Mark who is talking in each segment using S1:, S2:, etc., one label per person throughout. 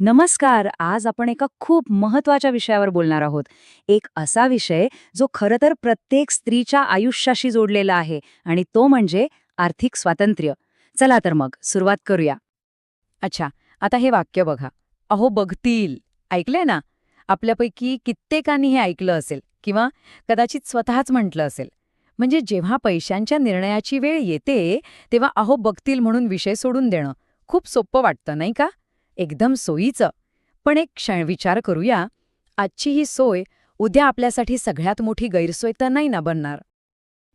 S1: नमस्कार आज आपण एका खूप महत्त्वाच्या विषयावर बोलणार आहोत. एक असा विषय जो खरं तर प्रत्येक स्त्रीच्या आयुष्याशी जोडलेला आहे आणि तो म्हणजे आर्थिक स्वातंत्र्य. चला तर मग सुरुवात करूया.
S2: अच्छा आता हे वाक्य बघा. अहो बघतील. ऐकलंय ना? आपल्यापैकी कित्येकांनी हे ऐकलं असेल किंवा कदाचित स्वतःच म्हटलं असेल. म्हणजे जेव्हा पैशांच्या निर्णयाची वेळ येते तेव्हा अहो बघतील म्हणून विषय सोडून देणं खूप सोपं वाटतं नाही का? एकदम सोयीचं. पण एक क्षण विचार करूया आजची ही सोय उद्या आपल्यासाठी सगळ्यात मोठी गैरसोय तर नाही ना बनणार?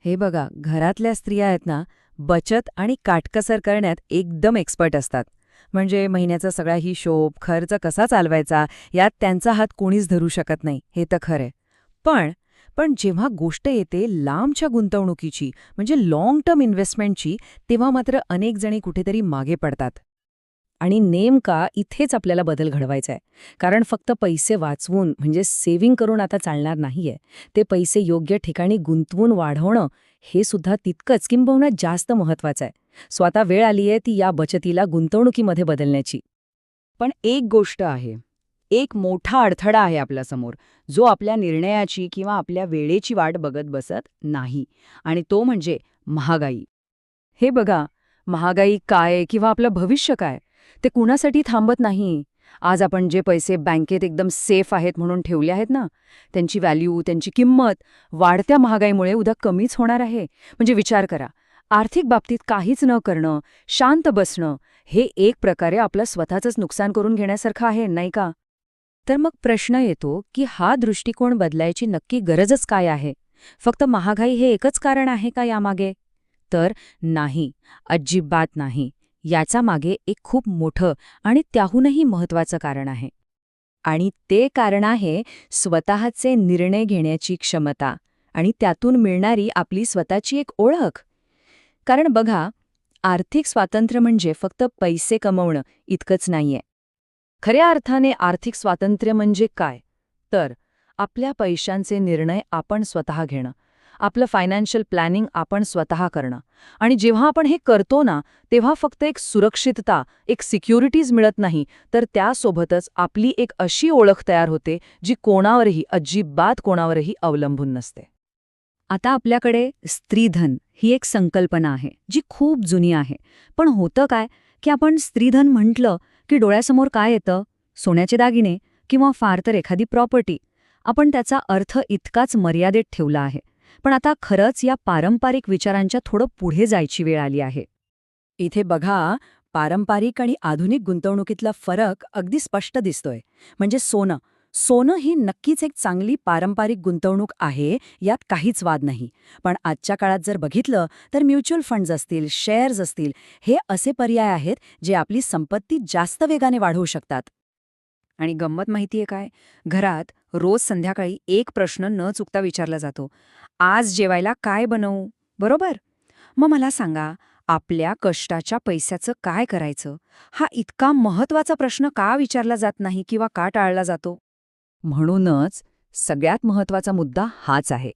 S2: हे बघा घरातल्या स्त्रिया आहेत ना बचत आणि काटकसर करण्यात एकदम एक्सपर्ट असतात. म्हणजे महिन्याचा सगळा हिशोब खर्च कसा चालवायचा यात त्यांचा हात कोणीच धरू शकत नाही हे तर खरंय. पण पण जेव्हा गोष्ट येते लांबच्या गुंतवणुकीची म्हणजे लाँग टर्म इन्व्हेस्टमेंटची तेव्हा मात्र अनेक जणी कुठेतरी मागे पडतात.
S1: आणि नेमका इथेच आपल्याला बदल घडवायचा आहे कारण फक्त पैसे वाचवून म्हणजे सेव्हिंग करून आता चालणार नाहीये. ते पैसे योग्य ठिकाणी गुंतवून वाढवणं हे सुद्धा तितकंच किंबहुना जास्त महत्वाचं आहे स्वतः वेळ आलीये ती या बचतीला गुंतवणुकीमध्ये बदलण्याची.
S2: पण एक गोष्ट आहे. एक मोठा अडथळा आहे आपल्यासमोर. जो आपल्या निर्णयाची किंवा आपल्या वेळेची वाट बघत बसत नाही. आणि तो म्हणजे महागाई. हे बघा महागाई काय किंवा आपलं भविष्य काय? ते कुणासाठी थांबत नाही. आज आपण जे पैसे बँकेत एकदम सेफ आहेत म्हणून ठेवले आहेत ना त्यांची व्हॅल्यू त्यांची किंमत वाढत्या महागाईमुळे उद्या कमीच होणार आहे. म्हणजे विचार करा आर्थिक बाबतीत काहीच न करणं शांत बसणं हे एक प्रकारे आपलं स्वतःचंच नुकसान करून घेण्यासारखं आहे नाही का? तर मग प्रश्न येतो की हा दृष्टिकोन बदलायची नक्की गरजच काय आहे? फक्त महागाई हे एकच कारण आहे का यामागे? तर नाही अजिबात नाही. याचा मागे एक खूप मोठं आणि त्याहूनही महत्वाचं कारण आहे. आणि ते कारण आहे स्वतःचे निर्णय घेण्याची क्षमता आणि त्यातून मिळणारी आपली स्वतःची एक ओळख. कारण बघा आर्थिक स्वातंत्र्य म्हणजे फक्त पैसे कमवणं इतकंच नाहीये. खऱ्या अर्थाने आर्थिक स्वातंत्र्य म्हणजे काय? तर आपल्या पैशांचे निर्णय आपण स्वतः घेणं. आपलं फायनान्शियल प्लॅनिंग आपण स्वतः करणं. आणि जेव्हा आपण हे करतो ना तेव्हा फक्त एक सुरक्षितता एक सिक्युरिटीज मिळत नाही. तर त्यासोबतच आपली एक अशी ओळख तयार होते जी कोणावरही अजिबात कोणावरही अवलंबून नसते.
S1: आता आपल्याकडे स्त्रीधन ही एक संकल्पना आहे जी खूप जुनी आहे. पण होतं काय की आपण स्त्रीधन म्हटलं की डोळ्यासमोर काय येतं? सोन्याचे दागिने किंवा फार तर एखादी प्रॉपर्टी आपण त्याचा अर्थ इतकाच मर्यादेत ठेवला आहे. पण आता खरंच या पारंपरिक विचारांच्या थोडं पुढे जायची वेळ आली आहे.
S2: इथे बघा पारंपरिक आणि आधुनिक गुंतवणुकीतला फरक अगदी स्पष्ट दिसतोय. म्हणजे सोनं. सोनं ही नक्कीच एक चांगली पारंपरिक गुंतवणूक आहे यात काहीच वाद नाही. पण आजच्या काळात जर बघितलं तर म्युच्युअल फंड्स असतील शेअर्स असतील हे असे पर्याय आहेत जे आपली संपत्ती जास्त वेगाने वाढवू शकतात. आणि गंमत माहितीये काय? घरात रोज संध्याकाळी एक प्रश्न न चुकता विचारला जातो. आज जेवायला काय बनवू? बरोबर? मग मला सांगा आपल्या कष्टाच्या पैशाचं काय करायचं? हा इतका महत्त्वाचा प्रश्न का विचारला जात नाही किंवा का टाळला जातो? म्हणूनच सगळ्यात महत्त्वाचा मुद्दा हाच आहे.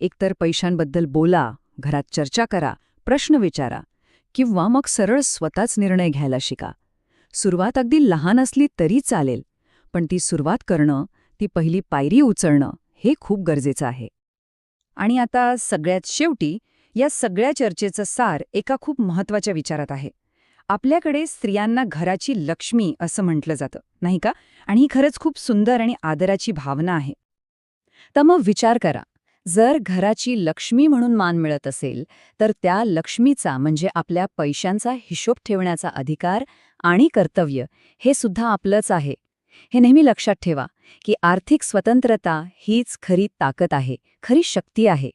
S2: एकतर पैशांबद्दल बोला घरात चर्चा करा प्रश्न विचारा किंवा मग सरळ स्वतःच निर्णय घ्यायला शिका. सुरुवात अगदी लहान असली तरी चालेल पण ती सुरुवात करणं ती पहिली पायरी उचलणं हे खूप गरजेचं आहे. आणि आता सगळ्यात शेवटी या सगळ्या चर्चेचं सार एका खूप महत्त्वाच्या विचारात आहे. आपल्याकडे स्त्रियांना घराची लक्ष्मी असं म्हटलं जातं नाही का? आणि ही खरंच खूप सुंदर आणि आदराची भावना आहे. तर मग विचार करा जर घराची लक्ष्मी म्हणून मान मिळत असेल तर त्या लक्ष्मीचा म्हणजे आपल्या पैशांचा हिशोब ठेवण्याचा अधिकार आणि कर्तव्य हे सुद्धा आपलंच आहे. हे नेहमी लक्षात ठेवा की आर्थिक स्वतंत्रता हीच खरी ताकद आहे खरी शक्ती आहे.